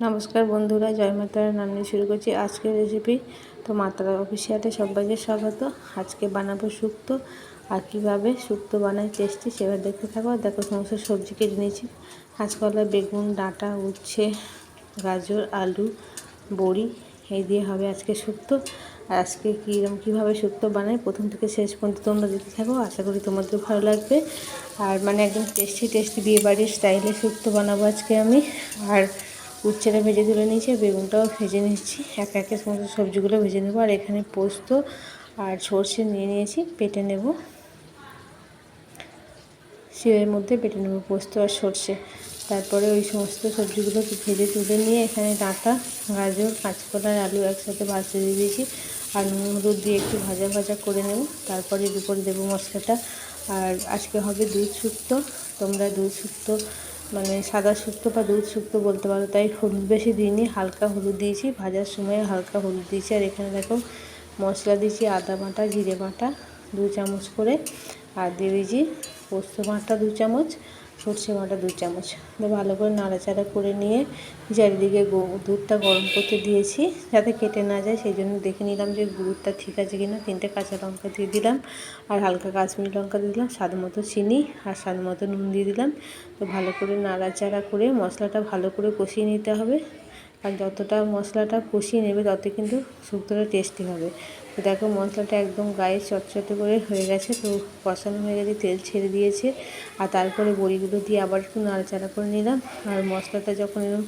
নমস্কার বন্ধুরা, জয় মাতার, নাম নিয়ে শুরু করছি আজকের রেসিপি তো মাতারা অফিসিয়ালে সবাইকে স্বাগত। আজকে বানাবো শুক্তো। আর কীভাবে শুক্তো বানাই টেস্টি সেবার দেখতে থাকো। দেখো সমস্ত সবজি কেটে নিয়েছি। কাঁচকলা বেগুন, ডাঁটা, উচ্ছে, গাজর, আলু, বড়ি, এই দিয়ে হবে আজকে শুক্তো। আর আজকে কীরকম কীভাবে শুক্তো বানাই প্রথম থেকে শেষ পর্যন্ত তোমরা দেখতে থাকো। আশা করি তোমাদের ভালো লাগবে। আর মানে একদম টেস্টি টেস্টি বিয়ে বাড়ির স্টাইলে শুক্তো বানাবো আজকে আমি। আর উচ্ছেটা ভেজে তুলে নিয়েছি বেগুনটাও ভেজে নিচ্ছি। এক একে সমস্ত সবজিগুলো ভেজে নেব আর এখানে পোস্ত আর সর্ষে নিয়ে নিয়েছি পেটে নেব। শিরের মধ্যে পেটে নেব পোস্ত আর সর্ষে। তারপরে ওই সমস্ত সবজিগুলো ভেজে তুলে নিয়ে এখানে ডাঁটা, গাজর, কাঁচকলা আর আলু একসাথে ভাজতে দিয়ে দিয়েছি। আর নুন, হলুদ দিয়ে একটু ভাজা ভাজা করে নেব। তারপরে দুপুরে দেবো মশলাটা। আর আজকে হবে দুধ শুক্তো। তোমরা দুধ শুক্তো মানে সাদা শুক্তো বা দুধ শুক্তো বলতে পারো, তাই হলুদ বেশি দিইনি, হালকা হলুদ দিয়েছি, ভাজার সময় হালকা হলুদ দিয়েছি, আর এখানে দেখো মশলা দিয়েছি আদা বাটা, জিরে বাটা, দু চামচ করে, আর দিয়ে দিয়েছি পোস্ত বাটা দু চামচ সর্ষে বাটা দু চামচ। ভালো করে নাড়াচাড়া করে নিয়ে চারিদিকে দুধটা গরম করতে দিয়েছি যাতে কেটে না যায়। সেই জন্য দেখে নিলাম যে গুড়টা ঠিক আছে কিনা। তিনটে কাঁচা লঙ্কা দিয়ে দিলাম আর হালকা কাশ্মীরি লঙ্কা দিয়ে দিলাম, স্বাদ মতো চিনি আর স্বাদ মতো নুন দিয়ে দিলাম। তো ভালো করে নাড়াচাড়া করে মশলাটা ভালো করে কষিয়ে নিতে হবে। আর যতটা মশলাটা কষিয়ে নেবে তত কিন্তু শুক্তোটা টেস্টি হবে। তো দেখো মশলাটা একদম গায়ে চটচটে করে হয়ে গেছে, তো কষানো হয়ে গেছে, তেল ছেড়ে দিয়েছে। আর তারপরে বড়িগুলো দিয়ে আবার একটু নাড়াচাড়া করে নিলাম। আর মশলাটা যখন এরকম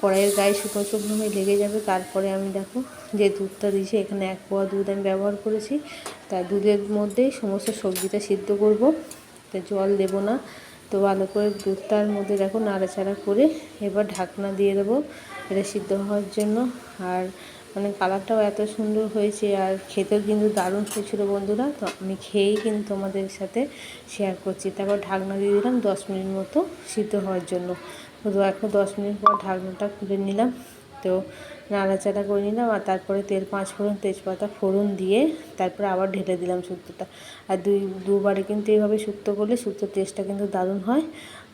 কড়াইয়ের গায়ে শুকনো শুকনো হয়ে লেগে যাবে, তারপরে আমি দেখো যে দুধটা দিয়েছি, এখানে এক পোয়া দুধ আমি ব্যবহার করেছি। তা দুধের মধ্যেই সমস্ত সবজিটা সিদ্ধ করব। তো জল দেবো না। তো ভালো করে দুধটার মধ্যে দেখো নাড়াচাড়া করে এবার ঢাকনা দিয়ে দেবো। এটা সিদ্ধ হওয়ার জন্য। আর মানে কালারটাও এত সুন্দর হয়েছে আর খেতেও কিন্তু দারুণ হয়েছিলো বন্ধুরা। তো আমি খেয়েই কিন্তু তোমাদের সাথে শেয়ার করছি। তারপর ঢাকনা দিয়ে দিলাম দশ মিনিট মতো সিদ্ধ হওয়ার জন্য। তো এখন দশ মিনিট পর ঢাকনাটা খুলে নিলাম। তো নাড়াচাড়া করে নিলাম আর তারপরে তেল, পাঁচ ফোড়ন তেজপাতা, ফোড়ন দিয়ে তারপরে আবার ঢেলে দিলাম শুক্তোটা। আর দুই, দুবারে কিন্তু এইভাবে শুক্তো করলে শুক্তোর টেস্টটা কিন্তু দারুণ হয়।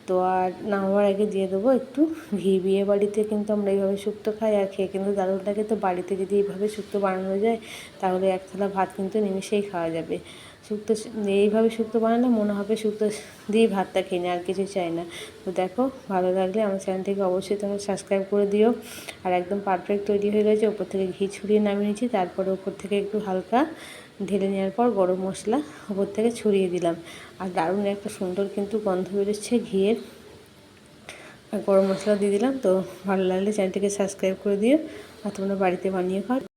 তো আর নামাবার আগে দিয়ে দেবো একটু ঘি। বিয়ে বাড়িতে কিন্তু আমরা এইভাবে শুক্তো খাই আর খেয়ে, কিন্তু দারুণ তো বাড়িতে যদি এইভাবে শুক্তো বানানো যায়, তাহলে এক থালা ভাত কিন্তু নিমিশেই খাওয়া যাবে। শুক্তো এইভাবে শুক্তো বানালে মনে হবে শুক্তো দিয়ে ভাতটা খেয়ে আর কিছু চাই না। তো দেখো, ভালো লাগলে আমার চ্যানেলটিকে অবশ্যই তোমরা সাবস্ক্রাইব করে দিও। আর একদম পারফেক্ট তৈরি হয়ে গেছে। ওপর থেকে ঘি ছড়িয়ে নামিয়ে নিয়েছি, তারপরে ওপর থেকে একটু হালকা ঢেলে নেওয়ার পর গরম মশলা ওপর থেকে ছড়িয়ে দিলাম। আর দারুণ একটা সুন্দর কিন্তু গন্ধ বেরোচ্ছে ঘিয়ের। গরম মশলা দিয়ে দিলাম, তো ভালো লাগলে চ্যানেলটিকে সাবস্ক্রাইব করে দিও। আর তোমরা বাড়িতে বানিয়ে খাও।